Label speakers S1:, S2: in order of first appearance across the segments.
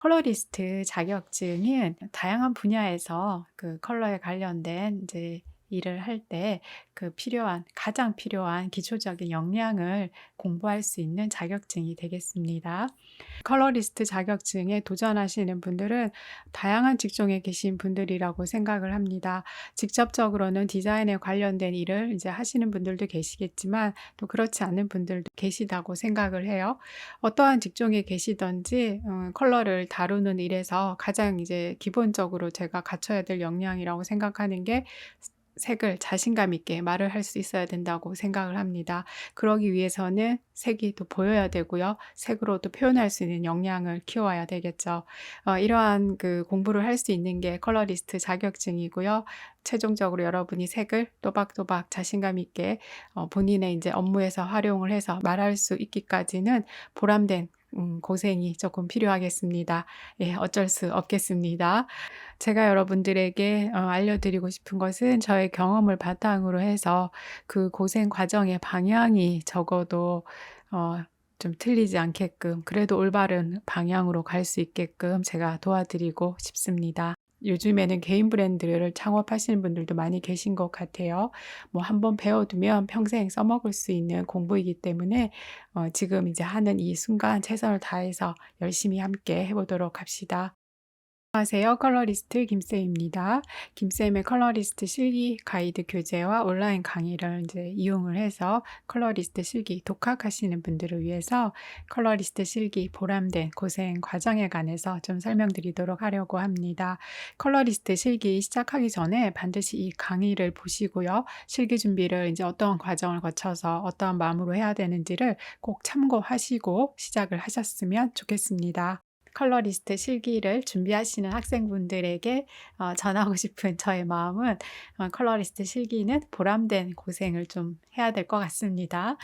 S1: 컬러리스트 자격증은 다양한 분야에서 그 컬러에 관련된 이제 일을 할 때 그 필요한 가장 필요한 기초적인 역량을 공부할 수 있는 자격증이 되겠습니다. 컬러리스트 자격증에 도전하시는 분들은 다양한 직종에 계신 분들이라고 생각을 합니다. 직접적으로는 디자인에 관련된 일을 이제 하시는 분들도 계시겠지만 또 그렇지 않은 분들도 계시다고 생각을 해요. 어떠한 직종에 계시든지 음, 컬러를 다루는 일에서 가장 이제 기본적으로 제가 갖춰야 될 역량이라고 생각하는 게 색을 자신감 있게 말을 할 수 있어야 된다고 생각을 합니다. 그러기 위해서는 색이 또 보여야 되고요. 색으로도 표현할 수 있는 역량을 키워야 되겠죠. 어, 이러한 그 공부를 할 수 있는 게 컬러리스트 자격증이고요. 최종적으로 여러분이 색을 또박또박 자신감 있게 어, 본인의 이제 업무에서 활용을 해서 말할 수 있기까지는 보람된 음, 고생이 조금 필요하겠습니다. 예, 어쩔 수 없겠습니다. 제가 여러분들에게 어, 알려드리고 싶은 것은 저의 경험을 바탕으로 해서 그 고생 과정의 방향이 적어도 어, 좀 틀리지 않게끔 그래도 올바른 방향으로 갈 수 있게끔 제가 도와드리고 싶습니다. 요즘에는 개인 브랜드를 창업하시는 분들도 많이 계신 것 같아요. 뭐 한번 배워두면 평생 써먹을 수 있는 공부이기 때문에 어, 지금 이제 하는 이 순간 최선을 다해서 열심히 함께 해보도록 합시다. 안녕하세요. 컬러리스트 김쌤입니다. 김쌤의 컬러리스트 실기 가이드 교재와 온라인 강의를 이제 이용을 해서 컬러리스트 실기 독학하시는 분들을 위해서 컬러리스트 실기 보람된 고생 과정에 관해서 좀 설명드리도록 하려고 합니다. 컬러리스트 실기 시작하기 전에 반드시 이 강의를 보시고요. 실기 준비를 이제 어떠한 과정을 거쳐서 어떠한 마음으로 해야 되는지를 꼭 참고하시고 시작을 하셨으면 좋겠습니다. 컬러리스트 실기를 준비하시는 학생분들에게 어, 전하고 싶은 저의 마음은 어, 컬러리스트 실기는 보람된 고생을 좀 해야 될 것 같습니다.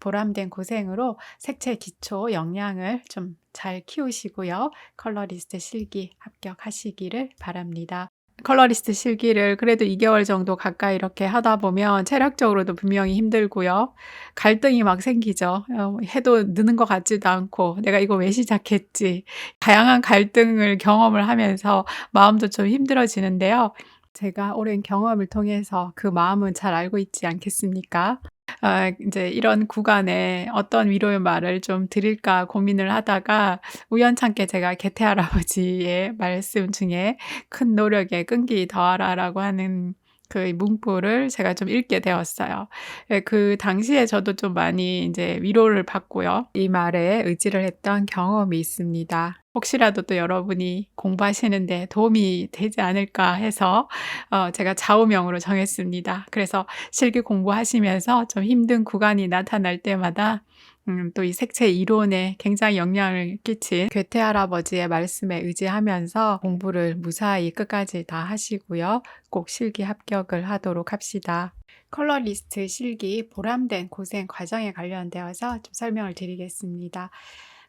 S1: 보람된 고생으로 색채 기초 역량을 좀 잘 키우시고요. 컬러리스트 실기 합격하시기를 바랍니다. 컬러리스트 실기를 그래도 2개월 정도 가까이 이렇게 하다 보면 체력적으로도 분명히 힘들고요. 갈등이 막 생기죠. 어, 해도 느는 것 같지도 않고 내가 이거 왜 시작했지. 다양한 갈등을 경험을 하면서 마음도 좀 힘들어지는데요. 제가 오랜 경험을 통해서 그 마음은 잘 알고 있지 않겠습니까? 아 인제 이런 구간에 어떤 위로의 말을 좀 드릴까 고민을 하다가 우연찮게 제가 개태 할아버지의 말씀 중에 "큰 노력에 끈기 더하라."라고 하는 그 문구를 제가 좀 읽게 되었어요. 예 그 당시에 저도 좀 많이 인제 위로를 받고요. 이 말에 의지를 했던 경험이 있습니다. 혹시라도 또 여러분이 공부하시는데 도움이 되지 않을까 해서 어 제가 좌우명으로 정했습니다. 그래서 실기 공부하시면서 좀 힘든 구간이 나타날 때마다 음, 또 이 색채 이론에 굉장히 영향을 끼친 괴테 할아버지의 말씀에 의지하면서 공부를 무사히 끝까지 다 하시고요. 꼭 실기 합격을 하도록 합시다. 컬러리스트 실기 보람된 고생 과정에 관련되어서 좀 설명을 드리겠습니다.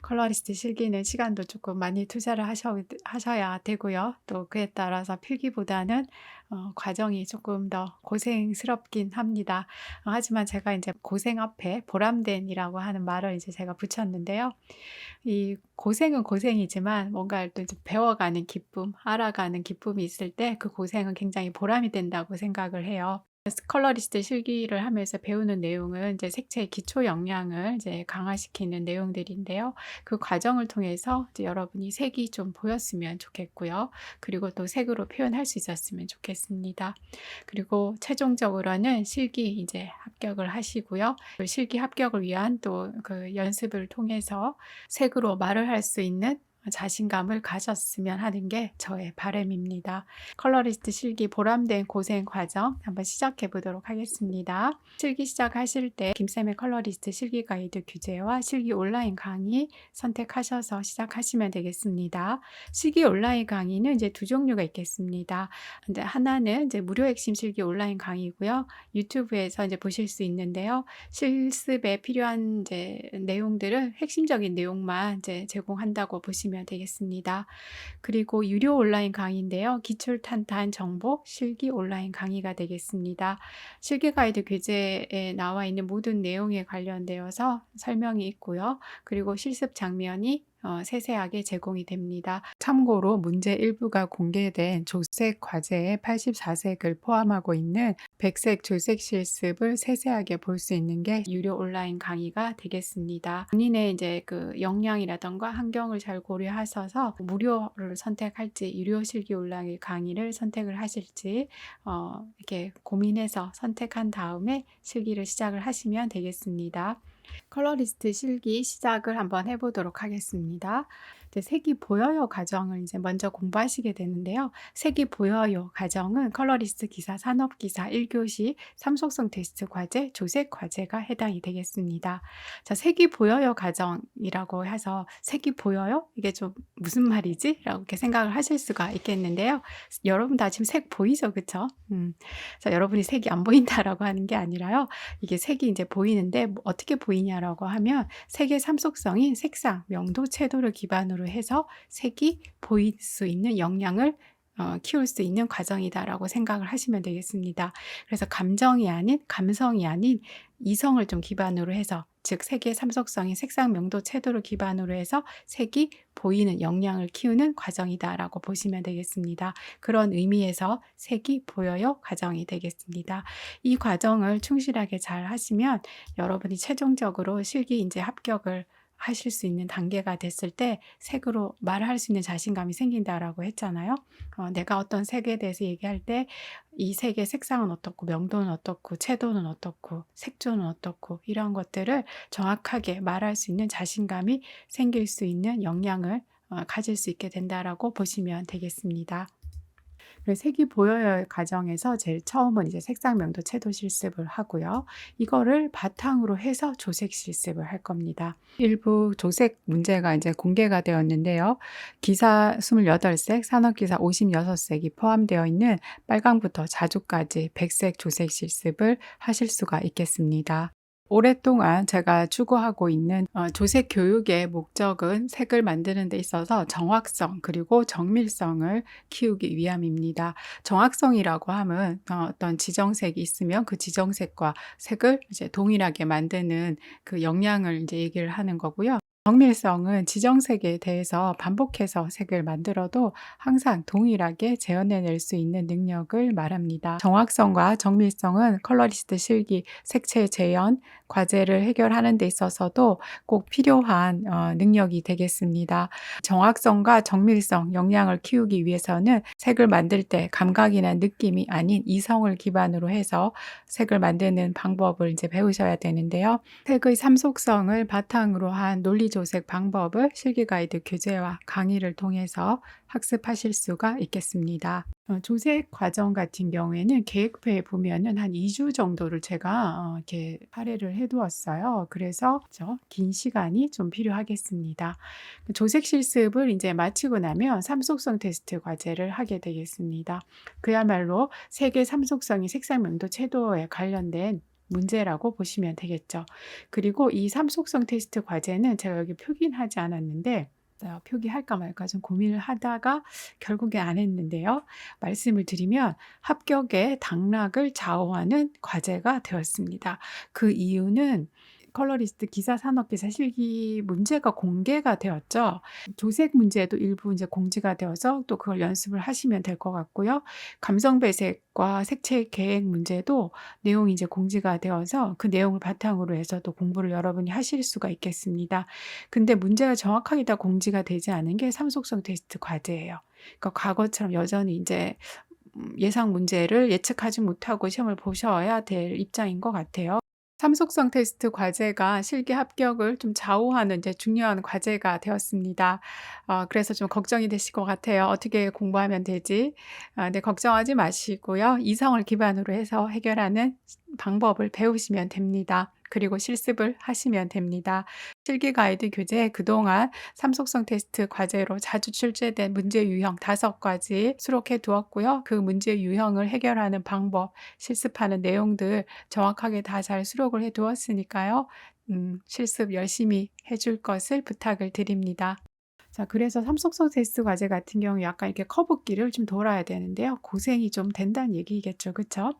S1: 컬러리스트 실기는 시간도 조금 많이 투자를 하셔, 하셔야 되고요. 또 그에 따라서 필기보다는 어, 과정이 조금 더 고생스럽긴 합니다. 어, 하지만 제가 이제 고생 앞에 보람된이라고 하는 말을 이제 제가 붙였는데요. 이 고생은 고생이지만 뭔가를 또 이제 배워가는 기쁨, 알아가는 기쁨이 있을 때 그 고생은 굉장히 보람이 된다고 생각을 해요. 스컬러리스트 실기를 하면서 배우는 내용은 이제 색채의 기초 역량을 이제 강화시키는 내용들인데요. 그 과정을 통해서 이제 여러분이 색이 좀 보였으면 좋겠고요. 그리고 또 색으로 표현할 수 있었으면 좋겠습니다. 그리고 최종적으로는 실기 이제 합격을 하시고요. 그 실기 합격을 위한 또 그 연습을 통해서 색으로 말을 할 수 있는 자신감을 가졌으면 하는 게 저의 바램입니다. 컬러리스트 실기 보람된 고생 과정 한번 시작해 보도록 하겠습니다. 실기 시작하실 때 김쌤의 컬러리스트 실기 가이드 규제와 실기 온라인 강의 선택하셔서 시작하시면 되겠습니다. 실기 온라인 강의는 이제 두 종류가 있겠습니다. 이제 하나는 이제 무료 핵심 실기 온라인 강의고요. 유튜브에서 이제 보실 수 있는데요. 실습에 필요한 이제 내용들을 핵심적인 내용만 이제 제공한다고 보시면 보시면 되겠습니다. 그리고 유료 온라인 강의인데요. 기출 탄탄 정보 실기 온라인 강의가 되겠습니다. 실기 가이드 교재에 나와 있는 모든 내용에 관련되어서 설명이 있고요. 그리고 실습 장면이 어, 세세하게 제공이 됩니다. 참고로 문제 일부가 공개된 조색 과제의 84색을 포함하고 있는 백색 조색 실습을 세세하게 볼 수 있는 게 유료 온라인 강의가 되겠습니다. 본인의 이제 그 역량이라던가 환경을 잘 고려하셔서 무료를 선택할지 유료 실기 온라인 강의를 선택을 하실지 어, 이렇게 고민해서 선택한 다음에 실기를 시작을 하시면 되겠습니다. 컬러리스트 실기 시작을 한번 해보도록 하겠습니다. 이제 색이 보여요 과정을 이제 먼저 공부하시게 되는데요. 색이 보여요 과정은 컬러리스트 기사, 산업 기사 1교시 삼속성 테스트 과제, 조색 과제가 해당이 되겠습니다. 자, 색이 보여요 과정이라고 해서 색이 보여요? 이게 좀 무슨 말이지? 라고 이렇게 생각을 하실 수가 있겠는데요. 여러분 다 지금 색 보이죠? 그쵸? 음. 자, 여러분이 색이 안 보인다라고 하는 게 아니라요. 이게 색이 이제 보이는데 뭐 어떻게 보이냐라고 하면 색의 삼속성인 색상, 명도, 채도를 기반으로 해서 색이 보일 수 있는 영향을 어, 키울 수 있는 과정이다라고 생각을 하시면 되겠습니다. 그래서 감정이 아닌 감성이 아닌 이성을 좀 기반으로 해서 즉 색의 삼속성인 색상, 명도, 채도를 기반으로 해서 색이 보이는 영향을 키우는 과정이다라고 보시면 되겠습니다. 그런 의미에서 색이 보여요 과정이 되겠습니다. 이 과정을 충실하게 잘 하시면 여러분이 최종적으로 실기 이제 합격을 하실 수 있는 단계가 됐을 때 색으로 말할 수 있는 자신감이 생긴다라고 했잖아요. 어, 내가 어떤 색에 대해서 얘기할 때 이 색의 색상은 어떻고 명도는 어떻고 채도는 어떻고 색조는 어떻고 이런 것들을 정확하게 말할 수 있는 자신감이 생길 수 있는 역량을 어, 가질 수 있게 된다라고 보시면 되겠습니다. 색이 보여요 과정에서 제일 처음은 이제 색상 명도 채도 실습을 하고요. 이거를 바탕으로 해서 조색 실습을 할 겁니다. 일부 조색 문제가 이제 공개가 되었는데요. 기사 28색, 산업기사 56색이 포함되어 있는 빨강부터 자주까지 백색 조색 실습을 하실 수가 있겠습니다. 오랫동안 제가 추구하고 있는 어, 조색 교육의 목적은 색을 만드는 데 있어서 정확성 그리고 정밀성을 키우기 위함입니다. 정확성이라고 하면 어, 어떤 지정색이 있으면 그 지정색과 색을 이제 동일하게 만드는 그 역량을 이제 얘기를 하는 거고요. 정밀성은 지정색에 대해서 반복해서 색을 만들어도 항상 동일하게 재현해낼 수 있는 능력을 말합니다. 정확성과 정밀성은 컬러리스트 실기, 색채 재현, 과제를 해결하는 데 있어서도 꼭 필요한 어, 능력이 되겠습니다. 정확성과 정밀성, 역량을 키우기 위해서는 색을 만들 때 감각이나 느낌이 아닌 이성을 기반으로 해서 색을 만드는 방법을 이제 배우셔야 되는데요. 색의 삼속성을 바탕으로 한 논리 조색 방법을 실기 가이드 교재와 강의를 통해서 학습하실 수가 있겠습니다. 어, 조색 과정 같은 경우에는 계획표에 보면은 한 2주 정도를 제가 어, 이렇게 할애를 해두었어요. 그래서 긴 시간이 좀 필요하겠습니다. 조색 실습을 이제 마치고 나면 삼속성 테스트 과제를 하게 되겠습니다. 그야말로 세계 삼속성이 색상 명도 채도에 관련된 문제라고 보시면 되겠죠. 그리고 이 삼속성 테스트 과제는 제가 여기 표기하지 않았는데 표기할까 말까 좀 고민을 하다가 결국에 안 했는데요. 말씀을 드리면 합격의 당락을 좌우하는 과제가 되었습니다. 그 이유는 컬러리스트 기사 산업기사 실기 문제가 공개가 되었죠. 조색 문제도 일부 이제 공지가 되어서 또 그걸 연습을 하시면 될 것 같고요. 감성 배색과 색채 계획 문제도 내용이 이제 공지가 되어서 그 내용을 바탕으로 해서 또 공부를 여러분이 하실 수가 있겠습니다. 근데 문제가 정확하게 다 공지가 되지 않은 게 삼속성 테스트 과제예요. 그러니까 과거처럼 여전히 이제 음, 예상 문제를 예측하지 못하고 시험을 보셔야 될 입장인 것 같아요. 삼속성 테스트 과제가 실기 합격을 좀 좌우하는 이제 중요한 과제가 되었습니다. 어, 그래서 좀 걱정이 되실 것 같아요. 어떻게 공부하면 되지? 아, 네, 걱정하지 마시고요. 이성을 기반으로 해서 해결하는 방법을 배우시면 됩니다. 그리고 실습을 하시면 됩니다. 실기 가이드 교재 그동안 삼속성 테스트 과제로 자주 출제된 문제 유형 다섯 가지 수록해 두었고요. 그 문제 유형을 해결하는 방법, 실습하는 내용들 정확하게 다 잘 수록을 해 두었으니까요. 음, 실습 열심히 해줄 것을 부탁을 드립니다. 자, 그래서 삼속성 테스트 과제 같은 경우 약간 이렇게 커브길을 좀 돌아야 되는데요. 고생이 좀 된다는 얘기겠죠. 그쵸?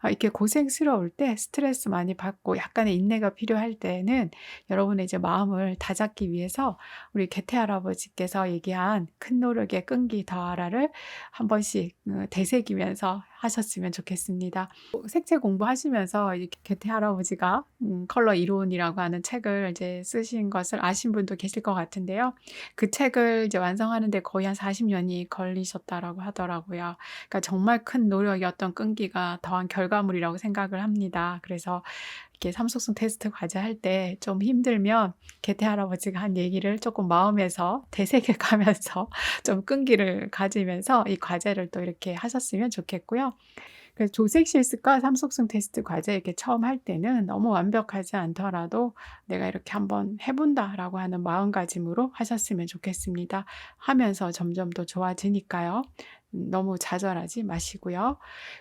S1: 아 이렇게 고생스러울 때 스트레스 많이 받고 약간의 인내가 필요할 때에는 여러분의 이제 마음을 다잡기 위해서 우리 개태 할아버지께서 얘기한 큰 노력의 끈기 더하라를 한 번씩 어 되새기면서 하셨으면 좋겠습니다. 색채 공부하시면서 이 개태 할아버지가 음 컬러 이론이라고 하는 책을 이제 쓰신 것을 아신 분도 계실 것 같은데요. 그 책을 이제 완성하는 데 거의 한 40 년이 걸리셨다라고 하더라고요. 그러니까 정말 큰 노력이었던 끈기가 더한 결과물이라고 생각을 합니다. 그래서 이렇게 삼속성 테스트 과제 할 때 좀 힘들면 개태 할아버지가 한 얘기를 조금 마음에서 되새겨 가면서 좀 끈기를 가지면서 이 과제를 또 이렇게 하셨으면 좋겠고요. 그래서 조색 실습과 삼속성 테스트 과제 이렇게 처음 할 때는 너무 완벽하지 않더라도 '내가 이렇게 한번 해 본다.'라고 하는 마음가짐으로 하셨으면 좋겠습니다. 하면서 점점 더 좋아지니까요. 음 너무 좌절하지 마시고요.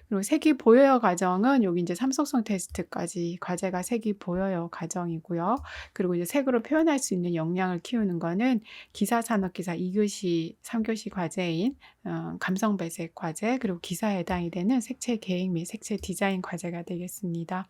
S1: 그리고 색이 보여요 과정은 여기 인제 삼속성 테스트까지 과제가 색이 보여요 과정이고요. 그리고 이제 색으로 표현할 수 있는 역량을 키우는 거는 기사 산업기사 2 교시 3 교시 과제인 어 감성 배색 과제 그리고 기사에 해당이 되는 색채 계획 및 색채 디자인 과제가 되겠습니다.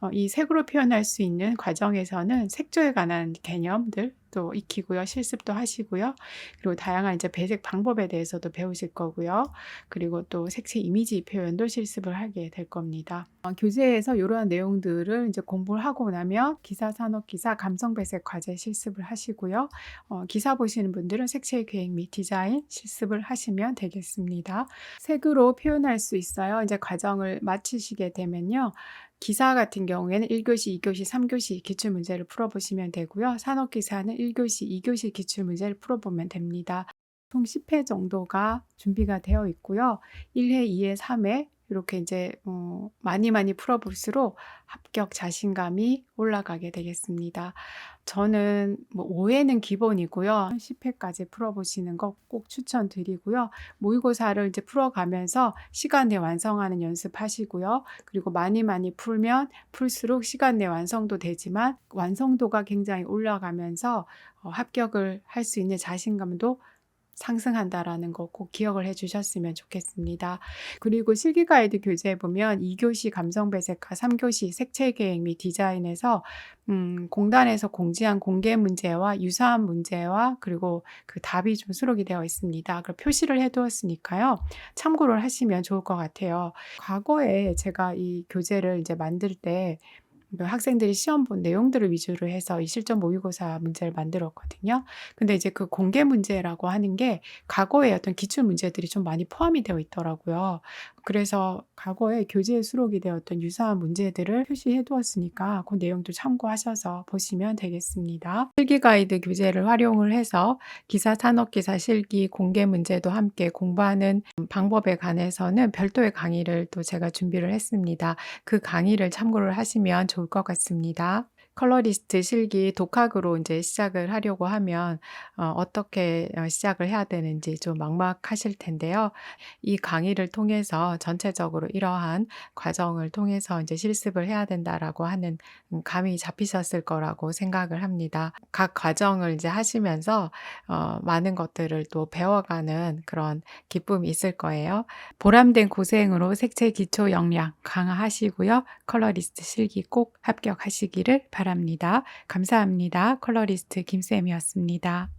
S1: 어 이 색으로 표현할 수 있는 과정에서는 색조에 관한 개념들 도 익히고요. 실습도 하시고요. 그리고 다양한 이제 배색 방법에 대해서도 배우실 거고요. 그리고 또 색채 이미지 표현도 실습을 하게 될 겁니다. 어 교재에서 요러한 내용들을 이제 공부를 하고 나면 기사 산업 기사 감성 배색 과제 실습을 하시고요. 어 기사 보시는 분들은 색채 계획 및 디자인 실습을 하시면 되겠습니다. 색으로 표현할 수 있어요. 이제 과정을 마치시게 되면요. 기사 같은 경우에는 1 교시, 2 교시, 3 교시 기출 문제를 풀어 보시면 되고요. 산업 기사는 1 교시, 2 교시 기출 문제를 풀어 보면 됩니다. 총 10회 정도가 준비가 되어 있고요. 1회, 2회, 3회 요렇게 인제 어 많이 많이 풀어 볼수록 합격 자신감이 올라가게 되겠습니다. 저는 뭐 5 회는 기본이고요. 10 회까지 풀어 보시는 거 꼭 추천드리고요. 모의고사를 이제 풀어가면서 시간 내에 완성하는 연습하시고요. 그리고 많이 많이 풀면 풀수록 시간 내에 완성도 되지만 완성도가 굉장히 올라가면서 어 합격을 할 수 있는 자신감도 상승한다라는 거 꼭 기억을 해 주셨으면 좋겠습니다. 그리고 실기 가이드 교재에 보면 2 교시 감성 배색과 3 교시 색채 계획 및 디자인에서 음 공단에서 공지한 공개 문제와 유사한 문제와 그리고 그 답이 좀 수록이 되어 있습니다. 그걸 표시를 해 두었으니까요. 참고를 하시면 좋을 것 같아요. 과거에 제가 이 교재를 이제 만들 때그 학생들이 시험 본 내용들을 위주로 해서 이 실전 모의고사 문제를 만들었거든요. 근데 이제 그 공개 문제라고 하는 게 과거의 어떤 기출 문제들이 좀 많이 포함이 되어 있더라고요. 그래서 과거에 교재에 수록이 되었던 유사한 문제들을 표시해 두었으니까 그 내용도 참고하셔서 보시면 되겠습니다. 실기 가이드 교재를 활용을 해서 기사 산업 기사 실기 공개 문제도 함께 공부하는 방법에 관해서는 별도의 강의를 또 제가 준비를 했습니다. 그 강의를 참고를 하시면 좋을 것 같습니다. 컬러리스트 실기 독학으로 인제 시작을 하려고 하면 어 어떻게 어 시작을 해야 되는지 좀 막막하실 텐데요. 이 강의를 통해서 전체적으로 이러한 과정을 통해서 인제 '실습을 해야 된다.'라고 하는 음 감이 잡히셨을 거라고 생각을 합니다. 각 과정을 이제 하시면서 어 많은 것들을 또 배워가는 그런 기쁨이 있을 거예요. 보람된 고생으로 색채 기초 역량 강화하시고요. 컬러리스트 실기 꼭 합격하시기를 바랍니다. 감사합니다. 컬러리스트 김쌤이었습니다.